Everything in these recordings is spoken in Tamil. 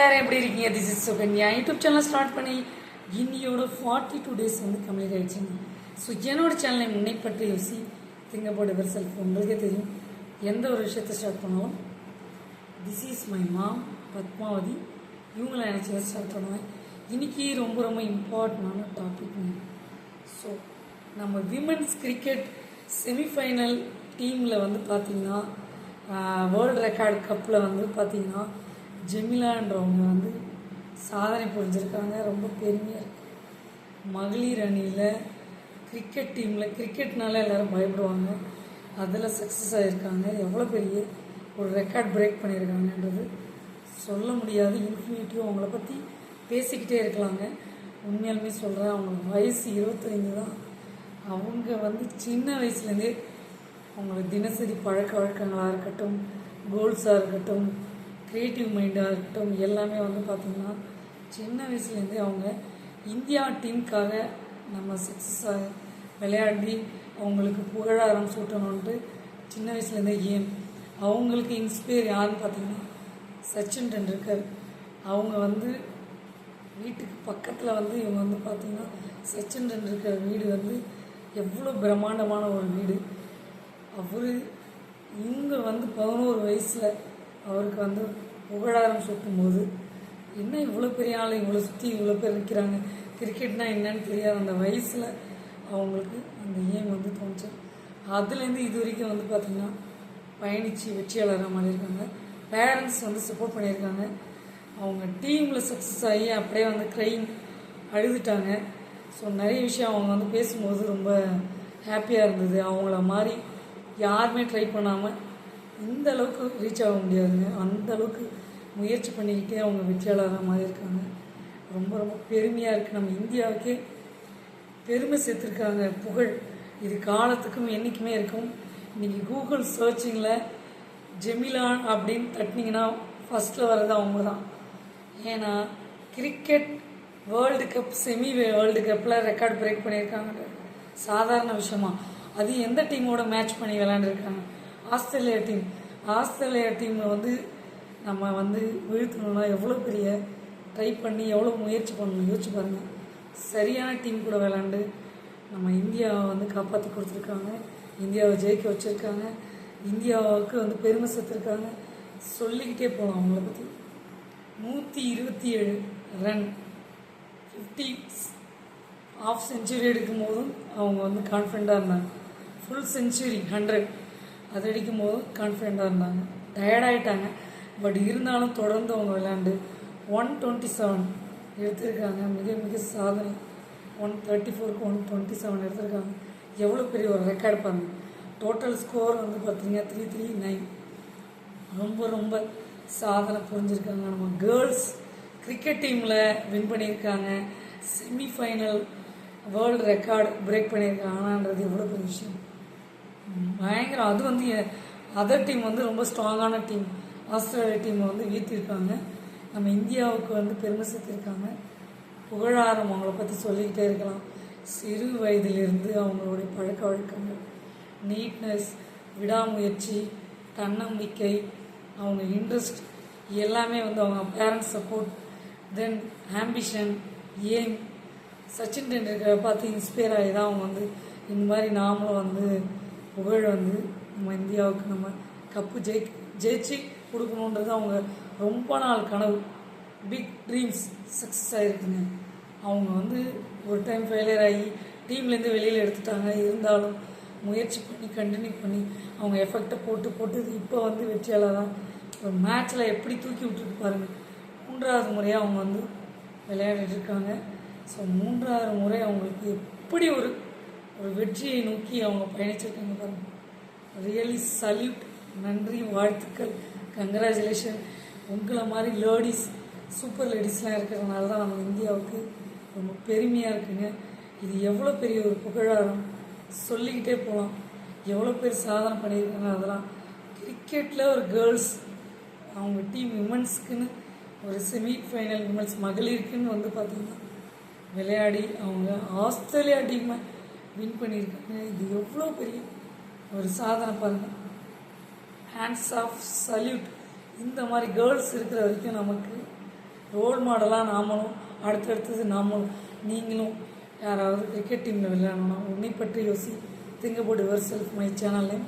எல்லாரும் எப்படி இருக்கீங்க? This is Sukanya YouTube channel start பண்ணி இன்னியோட ஃபார்ட்டி டூ டேஸ் வந்து கம்ப்ளீட் ஆகிடுச்சுங்க ஸோ என்னோட சேனலை முன்னை பற்றி யோசி திங்க் அபவுட் எவர் செல்ஃப் உங்களுக்கே தெரியும். எந்த ஒரு விஷயத்தை ஸ்டார்ட் பண்ணாலும் this is my mom Padmavathi. இவங்களை நினச்சி தான் ஸ்டார்ட் பண்ணுவேன். இன்னைக்கு ரொம்ப ரொம்ப இம்பார்ட்டண்டான டாபிக்ங்க ஸோ நம்ம விமென்ஸ் கிரிக்கெட் செமிஃபைனல் டீமில் வந்து பார்த்திங்கன்னா வேர்ல்டு ரெக்கார்டு கப்பில் வந்து பார்த்திங்கன்னா ஜெமிலான்றவங்க வந்து சாதனை புரிஞ்சிருக்காங்க. ரொம்ப பெருமையாக இருக்குது மகளிர் அணியில் கிரிக்கெட் டீமில் கிரிக்கெட்னால எல்லாரும் பயப்படுவாங்க. அதில் சக்ஸஸ் ஆகியிருக்காங்க எவ்வளோ பெரிய ஒரு ரெக்கார்ட் பிரேக் பண்ணியிருக்காங்கன்றது சொல்ல முடியாது. இன்ஃபினிட்டியும் அவங்கள பற்றி பேசிக்கிட்டே இருக்கலாங்க. உண்மையாலுமே சொல்கிறேன் அவங்க வயசு இருபத்தைந்து தான். அவங்க வந்து சின்ன வயசுலேருந்தே அவங்களோட தினசரி பழக்க வழக்கங்களாக இருக்கட்டும் கோல்ஸாக இருக்கட்டும் க்ரியேட்டிவ் மைண்டாக இருக்கட்டும் எல்லாமே வந்து பார்த்திங்கன்னா சின்ன வயசுலேருந்தே அவங்க இந்தியா டீமுக்காக நம்ம சக்ஸஸாக விளையாடி அவங்களுக்கு புகழாரம் சூட்டணுன்ட்டு சின்ன வயசுலேருந்தே ஏம் அவங்களுக்கு இன்ஸ்பயர் யாருன்னு பார்த்தீங்கன்னா சச்சின் டெண்டுல்கர். அவங்க வந்து வீட்டுக்கு பக்கத்தில் வந்து இவங்க வந்து பார்த்திங்கன்னா சச்சின் டெண்டுல்கர் வீடு வந்து எவ்வளோ பிரம்மாண்டமான ஒரு வீடு. அவர் இவங்க வந்து பதினோரு வயசில் அவருக்கு வந்து புகழாரம் சுற்றும் போது என்ன இவ்வளோ பெரிய ஆள்? இவ்வளோ சுற்றி இவ்வளோ பேர் நிற்கிறாங்க கிரிக்கெட்னா என்னன்னு தெரியாத அந்த வயசில் அவங்களுக்கு அந்த ஏம் வந்து தோணுச்சு. அதுலேருந்து இது வரைக்கும் வந்து பார்த்திங்கன்னா பயணித்து வெற்றியாளராக மாறியிருக்காங்க. பேரண்ட்ஸ் வந்து சப்போர்ட் பண்ணியிருக்காங்க. அவங்க டீமில் சக்ஸஸ் ஆகி அப்படியே வந்து க்ரைம் அழுதுட்டாங்க. ஸோ நிறைய விஷயம் அவங்க வந்து பேசும்போது ரொம்ப ஹாப்பியாக இருந்தது. அவங்கள மாதிரி யாருமே ட்ரை பண்ணாமல் இந்த அளவுக்கு ரீச் ஆக முடியாதுங்க. அந்த அளவுக்கு முயற்சி பண்ணிக்கிட்டே அவங்க வெற்றியாளராக மாதிரி இருக்காங்க. ரொம்ப ரொம்ப பெருமையாக இருக்குது நம்ம இந்தியாவுக்கே பெருமை சேர்த்துருக்காங்க. புகழ். இது காலத்துக்கும் என்றைக்குமே இருக்கும். இன்றைக்கி கூகுள் சர்ச்சிங்கில் ஜெமிலான் அப்படின்னு தட்டினீங்கன்னா ஃபஸ்ட்டில் வர்றது அவங்க தான் ஏன்னா cricket world cup semi world கப்பில் ரெக்கார்ட் பிரேக் பண்ணியிருக்காங்க. சாதாரண விஷயமா. அது எந்த டீமோட மேட்ச் பண்ணி விளையாண்டுருக்காங்க? ஆஸ்திரேலியா டீம் ஆஸ்திரேலியா டீமில் வந்து நம்ம வந்து வீழ்த்தணும்னா எவ்வளோ பெரிய ட்ரை பண்ணி எவ்வளோ முயற்சி பண்ணணும் யோசிச்சு பாருங்கள் சரியான டீம் கூட விளாண்டு நம்ம இந்தியாவை வந்து காப்பாற்றி கொடுத்துருக்காங்க. இந்தியாவை ஜெயிக்க வச்சுருக்காங்க. இந்தியாவுக்கு வந்து பெருமை சேர்த்துருக்காங்க. சொல்லிக்கிட்டே போகலாம் அவங்கள பற்றி நூற்றி இருபத்தி ஏழு ரன் ஃபிஃப்டி ஆஃப் செஞ்சுரி எடுக்கும் போதும் அவங்க வந்து கான்ஃபிடண்ட்டாக இருந்தாங்க. ஃபுல் செஞ்சுரி ஹண்ட்ரட் அது அடிக்கும் போதும் கான்ஃபிடண்ட்டாக இருந்தாங்க டயர்டாயிட்டாங்க பட் இருந்தாலும் தொடர்ந்து அவங்க விளையாண்டு ஒன் டுவெண்ட்டி செவன் எடுத்திருக்காங்க. மிக மிக சாதனை. ஒன் தேர்ட்டி ஃபோருக்கு ஒன் டுவெண்ட்டி செவன் எடுத்திருக்காங்க. எவ்வளோ பெரிய ஒரு ரெக்கார்டு பாருங்க. டோட்டல் ஸ்கோர் வந்து பார்த்தீங்கன்னா த்ரீ த்ரீ நைன் ரொம்ப ரொம்ப சாதனை புரிஞ்சிருக்காங்க. நம்ம கேர்ள்ஸ் கிரிக்கெட் டீமில் வின் பண்ணியிருக்காங்க. செமிஃபைனல் வேர்ல்டு ரெக்கார்டு பிரேக் பண்ணியிருக்காங்கன்றது எவ்வளோ பெரிய விஷயம். பயங்கரம். அது வந்து அதர் டீம் வந்து ரொம்ப ஸ்ட்ராங்கான டீம் ஆஸ்திரேலியா டீமை வந்து வீழ்த்திருக்காங்க நம்ம இந்தியாவுக்கு வந்து பெருமை சேர்த்திருக்காங்க. புகழாரம் அவங்கள பற்றி சொல்லிக்கிட்டே இருக்கலாம். சிறு வயதிலிருந்து அவங்களுடைய பழக்க வழக்கங்கள் நீட்னஸ் விடாமுயற்சி தன்னம்பிக்கை அவங்க இன்ட்ரெஸ்ட் எல்லாமே வந்து அவங்க parents support then ambition aim Sachin டெண்டுல்கரை பார்த்து இன்ஸ்பயர் ஆகி தான் அவங்க வந்து இந்த மாதிரி நாமளும் வந்து புகழ் வந்து நம்ம இந்தியாவுக்கு நம்ம கப்பு ஜெயி ஜெயிச்சு கொடுக்கணுன்றது அவங்க ரொம்ப நாள் கனவு. பிக் ட்ரீம்ஸ் சக்ஸஸ் ஆகிருக்குங்க அவங்க வந்து ஒரு டைம் ஃபெயிலியர் ஆகி டீம்லேருந்து வெளியில் எடுத்துட்டாங்க. இருந்தாலும் முயற்சி பண்ணி கண்டினியூ பண்ணி அவங்க எஃபெக்டை போட்டு போட்டு இப்போ வந்து வெற்றியாளராக ஒரு மேட்ச்சில் எப்படி தூக்கி விட்டுட்டு பாருங்கள் மூன்றாவது முறையாக அவங்க வந்து விளையாடிட்டு இருக்காங்க. ஸோ மூன்றாவது முறை அவங்களுக்கு எப்படி ஒரு ஒரு வெற்றியை நோக்கி அவங்க பயணிச்சிருக்காங்க பாருங்கள் ரியலி சல்யூட் நன்றி வாழ்த்துக்கள். கங்க்ராச்சுலேஷன் உங்களை மாதிரி லேடிஸ் சூப்பர் லேடிஸ்லாம் இருக்கிறதுனால தான் நம்ம இந்தியாவுக்கு ரொம்ப பெருமையாக இருக்குங்க. இது எவ்வளோ பெரிய ஒரு புகழாரம். சொல்லிக்கிட்டே போகலாம் எவ்வளோ பேர் சாதனை பண்ணியிருக்காங்க அதெல்லாம். கிரிக்கெட்டில் ஒரு கேர்ள்ஸ் அவங்க டீம் விமன்ஸ்க்குன்னு ஒரு செமி ஃபைனல் விமன்ஸ் மகளிருக்குன்னு வந்து பார்த்திங்கன்னா விளையாடி அவங்க ஆஸ்திரேலியா டீமை வின் பண்ணியிருக்காங்க. இது எவ்வளோ பெரிய ஒரு சாதனை பாருங்கள் ஹேண்ட்ஸ் ஆஃப் சல்யூட் இந்த மாதிரி கேர்ள்ஸ் இருக்கிற வரைக்கும் நமக்கு ரோல் மாடலாக நாமளும் அடுத்தடுத்தது நாமளும் நீங்களும் யாராவது கிரிக்கெட் டீமில் விளையாடணும்னா உன்னை பற்றி யோசி think about yourself my சேனலில்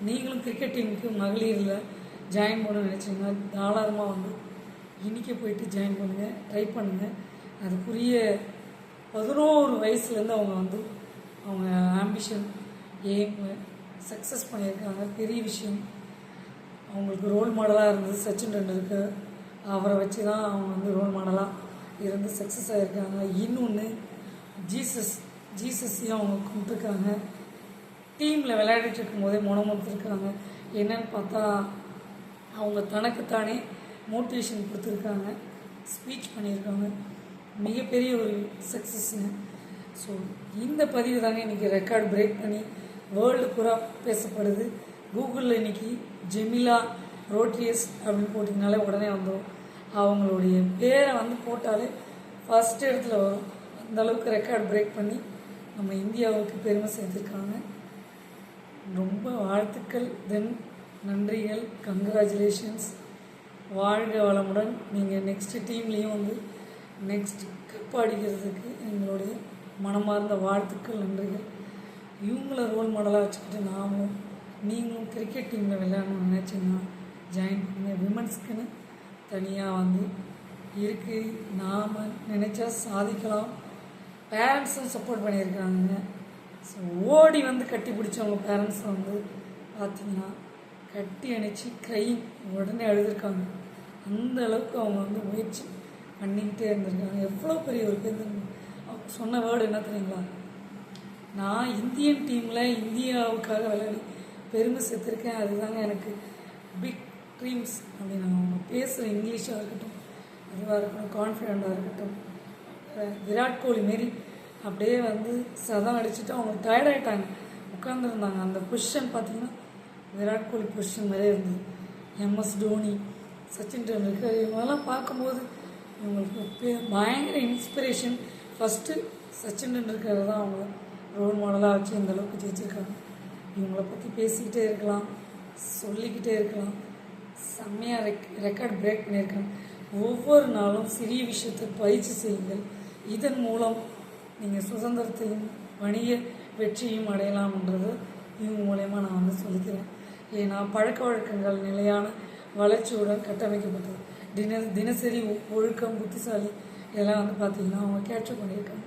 நீங்களும் கிரிக்கெட் டீமுக்கு மகளிரில் ஜாயின் பண்ண நினச்சிங்கன்னா தாராளமாக வந்து இன்றைக்கி போயிட்டு ஜாயின் பண்ணுங்கள் ட்ரை பண்ணுங்கள் அதுக்குரிய பதினோரு வயசுலேருந்து அவங்க வந்து அவங்க ஆம்பிஷன் எய்ம் சக்ஸஸ் பண்ணியிருக்காங்க. பெரிய விஷயம். அவங்களுக்கு ரோல் மாடலாக இருந்தது சச்சின் டெண்டுல்கர். அவரை வச்சு தான் அவங்க வந்து ரோல் மாடலாக இருந்து சக்ஸஸ் ஆகியிருக்காங்க இன்னொன்று ஜீசஸ் ஜீசஸையும் அவங்க கும்பிட்டுருக்காங்க. டீமில் விளையாடிட்டு இருக்கும்போதே முணமுறுத்துருக்காங்க என்னன்னு பார்த்தா அவங்க தனக்குத்தானே மோட்டிவேஷன் கொடுத்துருக்காங்க. ஸ்பீச் பண்ணியிருக்காங்க. மிகப்பெரிய ஒரு சக்ஸஸ்ங்க ஸோ இந்த பதிவு தாங்க இன்றைக்கி ரெக்கார்ட் பிரேக் பண்ணி வேர்ல்டு பூரா பேசப்படுது. கூகுளில் இன்றைக்கி ஜெமிலா ரோட்ரியஸ் அப்படின்னு போட்டிங்கனாலே உடனே வந்துடும் அவங்களுடைய பேரை வந்து போட்டாலே ஃபஸ்ட் இடத்துல வரும் அந்த அளவுக்கு ரெக்கார்ட் பிரேக் பண்ணி நம்ம இந்தியாவுக்கு பெருமை சேர்த்துருக்காங்க. ரொம்ப வாழ்த்துக்கள். தென் நன்றிகள். கங்க்ராச்சுலேஷன்ஸ் வாழ்க வளமுடன். நீங்கள் நெக்ஸ்ட் டீம்லேயும் வந்து நெக்ஸ்ட் கப் அடிக்கிறதுக்கு எங்களுடைய மனமார்ந்த வாழ்த்துக்கள் நன்றிகள். இவங்கள ரோல் மாடலாக வச்சுக்கிட்டு நாமும் நீங்களும் கிரிக்கெட் டீமில் விளையாடணும்னு நினச்சிங்கன்னா ஜாயின் பண்ணுங்கள் விமன்ஸ்க்குன்னு தனியாக வந்து இருக்குது நாம் நினச்சா சாதிக்கலாம். பேரண்ட்ஸும் சப்போர்ட் பண்ணியிருக்காங்க ஸோ ஓடி வந்து கட்டி பிடிச்சவங்க பேரண்ட்ஸை வந்து பார்த்தீங்கன்னா கட்டி அணைச்சி கை உடனே அழுதுருக்காங்க அந்த அளவுக்கு அவங்க வந்து முயற்சி பண்ணிக்கிட்டே இருந்திருக்காங்க. எவ்வளோ பெரிய ஒரு பேருந்து சொன்ன வேர்டு என்ன தெரியுங்களா நான் இந்தியன் டீமில் இந்தியாவுக்காக விளையாடி பெருமை சேர்த்துருக்கேன். அதுதாங்க எனக்கு பிக் ட்ரீம்ஸ் அப்படின்னு அவங்க பேசுகிற இங்கிலீஷாக இருக்கட்டும் அதுவாக இருக்கட்டும் கான்ஃபிடெண்ட்டாக இருக்கட்டும். விராட் கோலி மாரி அப்படியே வந்து சதம் அடிச்சுட்டு அவங்க டயர்டாயிட்டாங்க உட்காந்துருந்தாங்க அந்த பொசிஷன் பார்த்தீங்கன்னா விராட் கோலி பொசிஷன் மாதிரியே இருந்தது. எம்எஸ் தோனி சச்சின் டெண்டுல்கர் இவங்கெல்லாம் பார்க்கும்போது இவங்களுக்கு பயங்கர இன்ஸ்பிரேஷன் ஃபஸ்ட்டு சச்சின் டெண்டுல்கர் தான் அவங்க ரோல் மாடலாக வச்சு இந்த அளவுக்கு ஜெயிச்சிருக்காங்க. இவங்களை பற்றி பேசிக்கிட்டே இருக்கலாம் சொல்லிக்கிட்டே இருக்கலாம். செம்மையாக ரெக் ரெக்கார்ட் பிரேக் பண்ணியிருக்காங்க. ஒவ்வொரு நாளும் சிறிய விஷயத்தை பயிற்சி செய்யுங்கள். இதன் மூலம் நீங்கள் சுதந்திரத்தையும் வணிக வெற்றியும் அடையலாம்ன்றது இவங்க மூலயமா நான் வந்து சொல்லிக்கிறேன். ஏன்னா பழக்க வழக்கங்கள் நிலையான வளர்ச்சியுடன் கட்டமைக்கப்பட்டது. தின தினசரி ஒழுக்கம் புத்திசாலி இதெல்லாம் வந்து பார்த்தீங்கன்னா அவங்க கேட்சப் பண்ணியிருக்காங்க.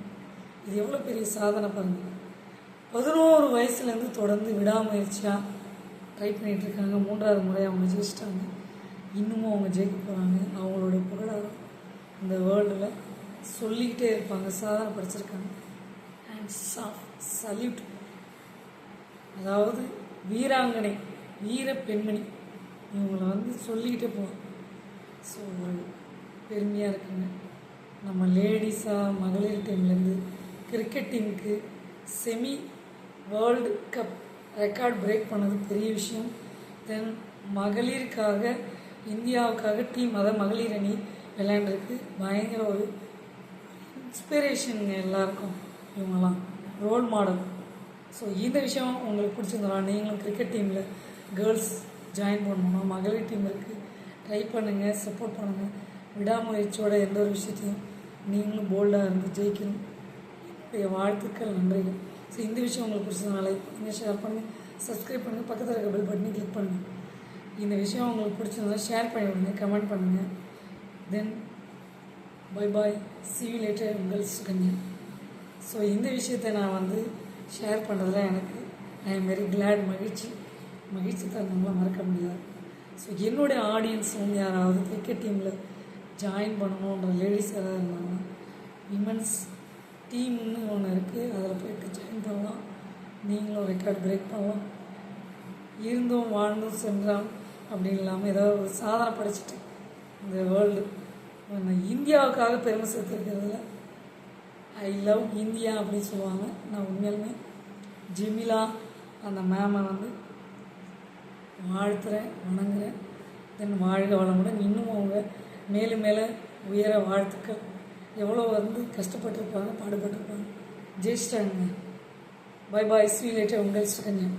இது எவ்வளோ பெரிய சாதனை பாருங்கள் பதினோரு வயசுலேருந்து தொடர்ந்து விடாமுயற்சியாக ட்ரை பண்ணிகிட்ருக்காங்க இருக்காங்க மூன்றாவது முறை அவங்க ஜெயிச்சிட்டாங்க. இன்னமும் அவங்க ஜெயிக்க போகிறாங்க அவங்களோட புகழாரம் இந்த வேர்ல்டில் சொல்லிக்கிட்டே இருப்பாங்க. சாதனை படிச்சிருக்காங்க. அண்ட் சாஃப் சல்யூட் அதாவது வீராங்கனை வீர பெண்மணி. இவங்களை வந்து சொல்லிக்கிட்டே போவாங்க ஸோ ஒரு பெருமையாக இருக்குங்க. நம்ம லேடிஸாக மகளிர் டீம்லேருந்து கிரிக்கெட் டீமுக்கு semi world cup record break பண்ணது பெரிய விஷயம். தென் மகளிருக்காக இந்தியாவுக்காக டீம் அதாவது மகளிர் அணி விளையாண்டுருக்கு. பயங்கர ஒரு இன்ஸ்பிரேஷனுங்க எல்லாருக்கும் இவங்கெல்லாம். ரோல் மாடல் ஸோ இந்த விஷயம் உங்களுக்கு பிடிச்சிருந்தா நீங்களும் கிரிக்கெட் டீமில் கேர்ள்ஸ் ஜாயின் பண்ணணும்னா மகளிர் டீம் இருக்குது ட்ரை பண்ணுங்கள் சப்போர்ட் பண்ணுங்கள் விடாமுயற்சியோட எந்த ஒரு விஷயத்தையும் நீங்களும் போல்டாக இருந்து ஜெயிக்கணும். என்னுடைய வாழ்த்துக்கள் நன்றிகள். ஸோ இந்த விஷயம் உங்களுக்கு பிடிச்சதுனால நீங்கள் ஷேர் பண்ணி சப்ஸ்கிரைப் பண்ணுங்கள் பக்கத்தில் இருக்க பெல் பட்டனை கிளிக் பண்ணுங்கள் இந்த விஷயம் உங்களுக்கு பிடிச்சிருந்தா ஷேர் பண்ணி விடுங்க கமெண்ட் பண்ணுங்கள் then bye bye see you later உங்கள் சுகன்யா. ஸோ இந்த விஷயத்தை நான் வந்து ஷேர் பண்ணுறதுல எனக்கு ஐ எம் வெரி கிளாட் மகிழ்ச்சி. மகிழ்ச்சி நம்மளால் மறக்க முடியாது. ஸோ என்னுடைய ஆடியன்ஸ் வந்து யாராவது கிரிக்கெட் டீமில் ஜாயின் பண்ணணுன்ற லேடிஸ் யாராவது இருந்தாங்கன்னா விமன்ஸ் டீம்னு ஒன்று இருக்குது அதில் போயிட்டு ஜாயின் பண்ணலாம். நீங்களும் ரெக்கார்ட் பிரேக் பண்ணலாம். இருந்தும் வாழ்ந்தும் சென்றோம் அப்படின்னு இல்லாமல் ஏதாவது ஒரு சாதனை படைச்சிட்டு இந்த வேர்ல்டு இந்தியாவுக்காக பெருமை சேர்த்துருக்கிறதுல ஐ லவ் இந்தியா அப்படின்னு சொல்லுவாங்க. நான் உண்மையிலுமே ஜெமிலா அந்த மேமை வந்து வாழ்த்துறேன் வணங்குறேன். தென் வாழ்க வளமுடன். இன்னும் அவங்க மேலும் மேலே உயர வாழ்த்துக்கள். எவ்வளோ வந்து கஷ்டப்பட்டிருப்பாங்க பாடுபட்டிருப்பாங்க. ஜெயிச்சிட்டாங்க. பை பாய் ஸ்வீ லேட்டர் உங்கள் சுகன்யா.